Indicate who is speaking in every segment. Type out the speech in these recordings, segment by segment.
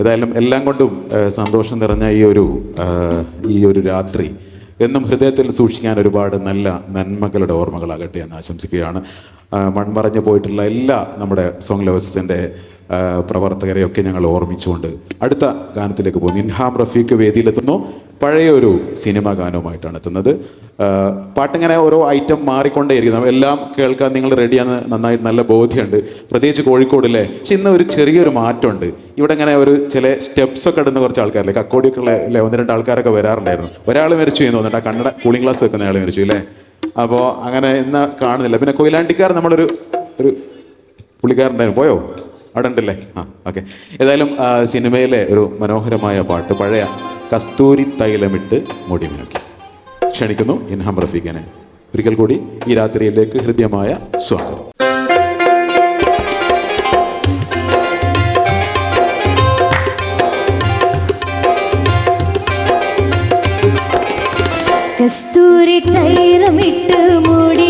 Speaker 1: ഏതായാലും എല്ലാം കൊണ്ടും സന്തോഷം നിറഞ്ഞ ഈ ഒരു ഈ ഒരു രാത്രി എന്നും ഹൃദയത്തിൽ സൂക്ഷിക്കാൻ ഒരുപാട് നല്ല നന്മകളുടെ ഓർമ്മകളാകട്ടെ എന്ന് ആശംസിക്കുകയാണ്. മൺമറഞ്ഞു പോയിട്ടുള്ള എല്ലാ നമ്മുടെ സോങ് ലവേഴ്സിന്റെ പ്രവർത്തകരെയൊക്കെ ഞങ്ങൾ ഓർമ്മിച്ചുകൊണ്ട് അടുത്ത ഗാനത്തിലേക്ക് പോകുന്നു. ഇൻഹാം റഫീഖ് വേദിയിലെത്തുന്നു. പഴയ ഒരു സിനിമ ഗാനവുമായിട്ടാണ് എത്തുന്നത്. പാട്ടിങ്ങനെ ഓരോ ഐറ്റം മാറിക്കൊണ്ടേയിരിക്കുന്നു. എല്ലാം കേൾക്കാൻ നിങ്ങൾ റെഡിയാന്ന് നന്നായി നല്ല ബോധ്യമുണ്ട്. പ്രത്യേകിച്ച് കോഴിക്കോടില്ലേ പക്ഷെ ഇന്ന് ഒരു ചെറിയൊരു മാറ്റമുണ്ട്. ഇവിടെ ഇങ്ങനെ ഒരു ചില സ്റ്റെപ്സ് ഒക്കെ ഇടുന്ന കുറച്ച് ആൾക്കാരില്ലേ? കക്കോടിയൊക്കെ ഉള്ള അല്ലേ? ഒന്ന് രണ്ട് ആൾക്കാരൊക്കെ വരാറുണ്ടായിരുന്നു. ഒരാൾ മരിച്ചു എന്ന് തോന്നുന്നുണ്ട്. ആ കണ്ണട കൂളിംഗ് ഗ്ലാസ് വെക്കുന്ന ആൾ മരിച്ചു അല്ലേ? അപ്പോൾ അങ്ങനെ ഇന്ന് കാണുന്നില്ല. പിന്നെ കൊയിലാണ്ടിക്കാർ നമ്മളൊരു ഒരു പുള്ളിക്കാരുണ്ടായിരുന്നു പോയോ? അവിടെ ഉണ്ടല്ലേ ആ ഓക്കെ ഏതായാലും സിനിമയിലെ ഒരു മനോഹരമായ പാട്ട് പഴയ കസ്തൂരി തൈലമിട്ട് മുടി മിനുക്കി ക്ഷണിക്കുന്നു ഇൻഹം റഫീഖനെ. ഒരിക്കൽ കൂടി ഈ രാത്രിയിലേക്ക് ഹൃദ്യമായ സ്വാഗതം.
Speaker 2: കസ്തൂരി തൈലമിട്ട് മൂടി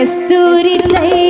Speaker 2: கஸ்தூரி தை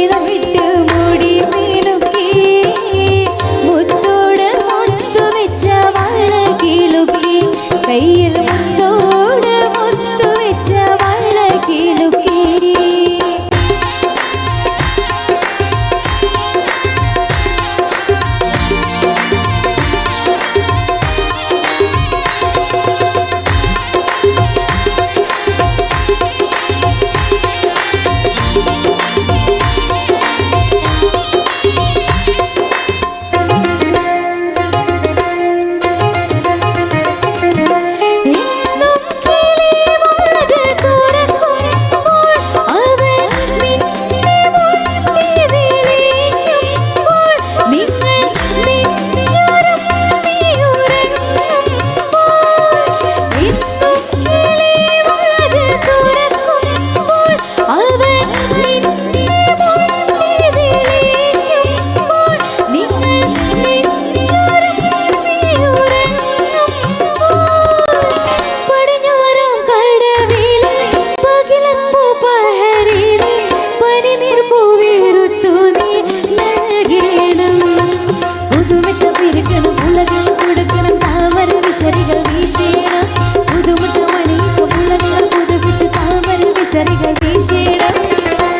Speaker 2: ಸರಿಗ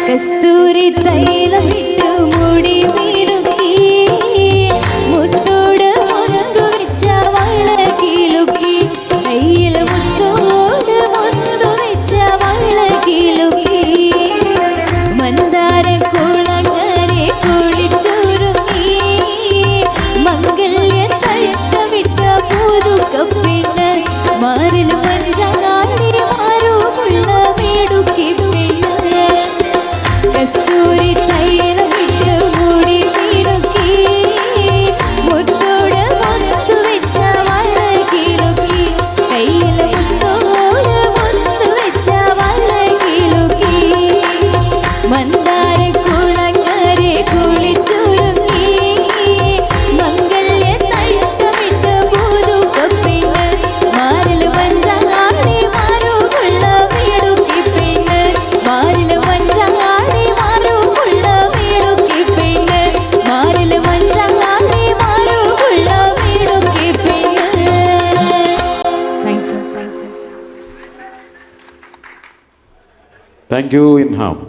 Speaker 2: ಕಸ್ತೂರಿ ತೈಲ ಬಿಟ್ಟು ಮುಡಿ lead
Speaker 1: Thank you, Inham.